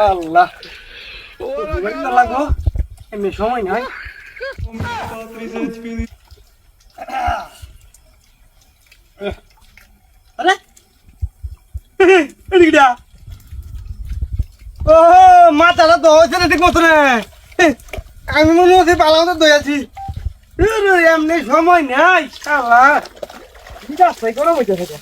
আল্লাহ। এমনি সময় আরে! ও মাথাটা তো হয়েছে না ঠিক মতো না আমি মনে হচ্ছে পালাম তো দয়াছি এমনি সময় নাই শালা। যাচ্ছে কোনো বইতে থাকে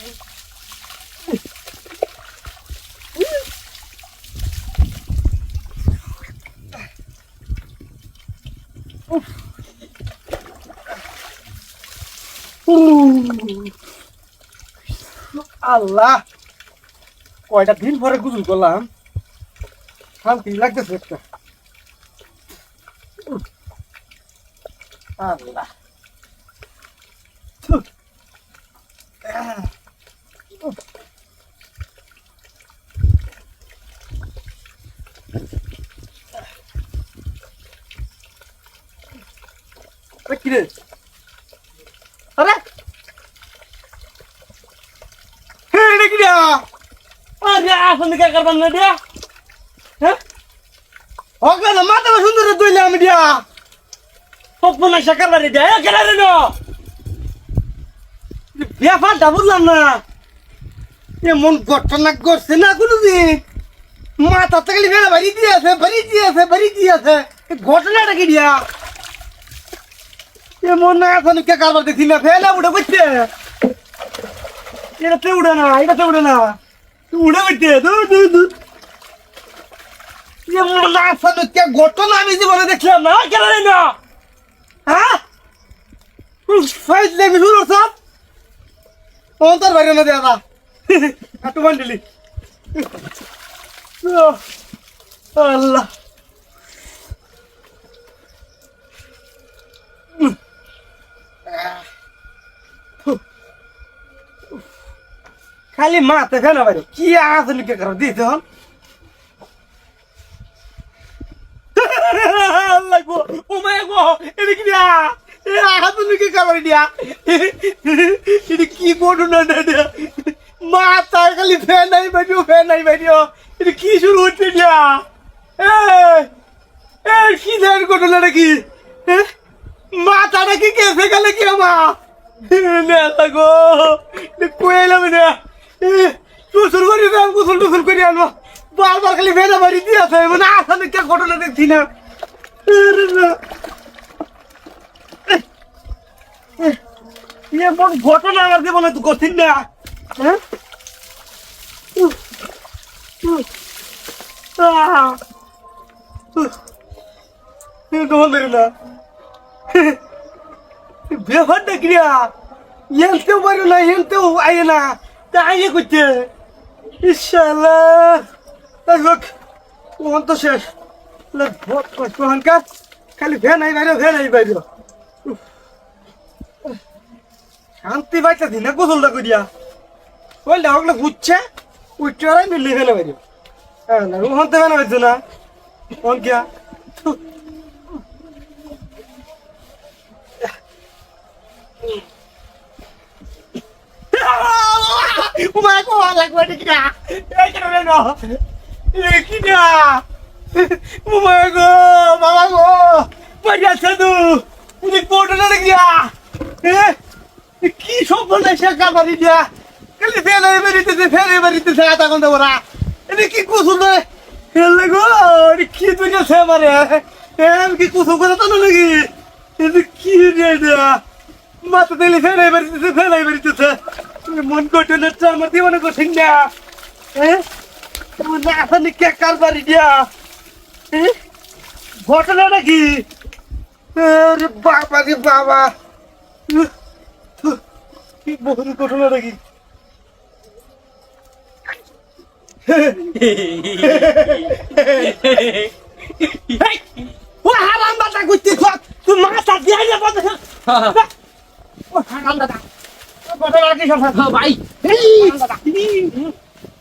আল্লাহ! কয়টা দিন পরে গুজল করলাম। শান্তি লাগতেছে একটা। আল্লাহ! থু। আহ। উফ। এ কি রে আরে হে, এটা কি রে আরে আসন কে করবেন না দিয়া হ্যাঁ হোক না মাথা সুন্দর দইলে আমি দিয়া পপনা শাকার বাড়ি দিয়া এ রে না ব্যাপারটা বুঝলাম না। এমন ঘটনা করছে না কোনোদিন? মাথা থেকে বেলা বাড়ি দিয়েছে বাড়ি দিয়েছে বাড়ি দিয়েছে ঘটনাটা কি দিয়া? এমন না, এখন কে কারবার দেখি না ফেলা উঠে বসছে এটাতে উঠে না এটাতে উঠে না। উঠে বসছে দূর দূর এমন না, এখন কে ঘটনা আমি জীবনে দেখলাম না কেন না। হ্যাঁ? ফাইজ দেখবি শুরু সব অন্তর বাইরে না দেয়া একটু বান্ডিলি আল্লাহ। খালি মাতে ফেলে বাইরে। কি আছে নাকি করো? দিতে হন। গো ও মায় গো এটা কি দিয়া। এ হাতে নাকি কাবার দিয়া? এটা কি করু না না দিয়া মাথা খালি ফ্যান নাই বাইরিও ফ্যান নাই বাইরিও এটা কি শুরু হচ্ছে দিয়া এ কি ধরনের ঘটনা নাকি মাথাটা কি কেসে গেলে কি আমার নেতা গো কোয়েলাম না টুসুল করি না কুসুল টুসুল করে আনব বারবার খালি ভেজা বাড়ি দিয়েছে মানে আসলে কে ঘটনা দেখছি না না। এমন ঘটনা আমার জীবনে তো করছিস না। হ্যাঁ? না। ব্যাপারটা ক্রিয়া এনতেও পারো না, এনতেও আয়ে না। তা আইয়ে হোক ওখান তো শেষ। খালি ফ্যান আই বাইরে ফ্যান আই বাইরে। শান্তি পাইতে দিনে গোসলটা করিয়া বললে ওগুলো ঘুরছে উঠছে আর মিললে ফেলে বাইরে হ্যাঁ না ওখান তো ফেলে বাইছো না ওখান কিয়া থু। Umay ko wala ko ni kina. Eh kino na no. Eh kina. Umay ko, mama ko. Pariya sadu. Uni koto na gya. Eh কি সব বলে সে কাবারি দিয়া? খালি ফেলে বেরিতে ফেলে বেরিতে আধা ঘণ্টা ওরা এটা কি কুসুল রে? ফেলে গো কি তুই সে মারে আমি কি কুসুল করে তো নাকি? এটা কি রে মাথা দিলে ফেলে বেরিতেছে ফেলে বেরিতেছে মন করতে না আমার জীবনে কঠিন না। হ্যাঁ না আসলে কে কারবারি দিয়া। হ্যাঁ? ঘটনা নাকি? বাবা রে বাবা। কি বহু ঘটনা নাকি? ও হারাম বাটা করতে তুই মাথা দিয়ে যাব ও হারাম দাদা সব ভাই।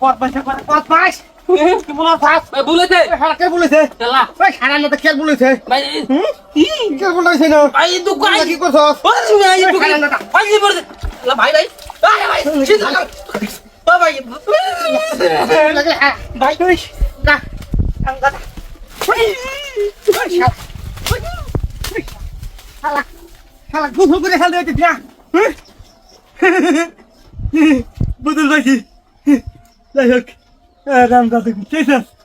পথ পাইছে পথ পাইছ ভাই বলেছে। কে বলেছে? চালা ওই না কে বলেছে? ভাই বলেছে না? ভাই দুঃখ কি ভাই না ভাই ভাই ভাই ভাই ভাই ভাই শালা শালা গুফু করে খেলতে হচ্ছে না বদল ভাই যাই হোক রাম দাদা ঠিক আছে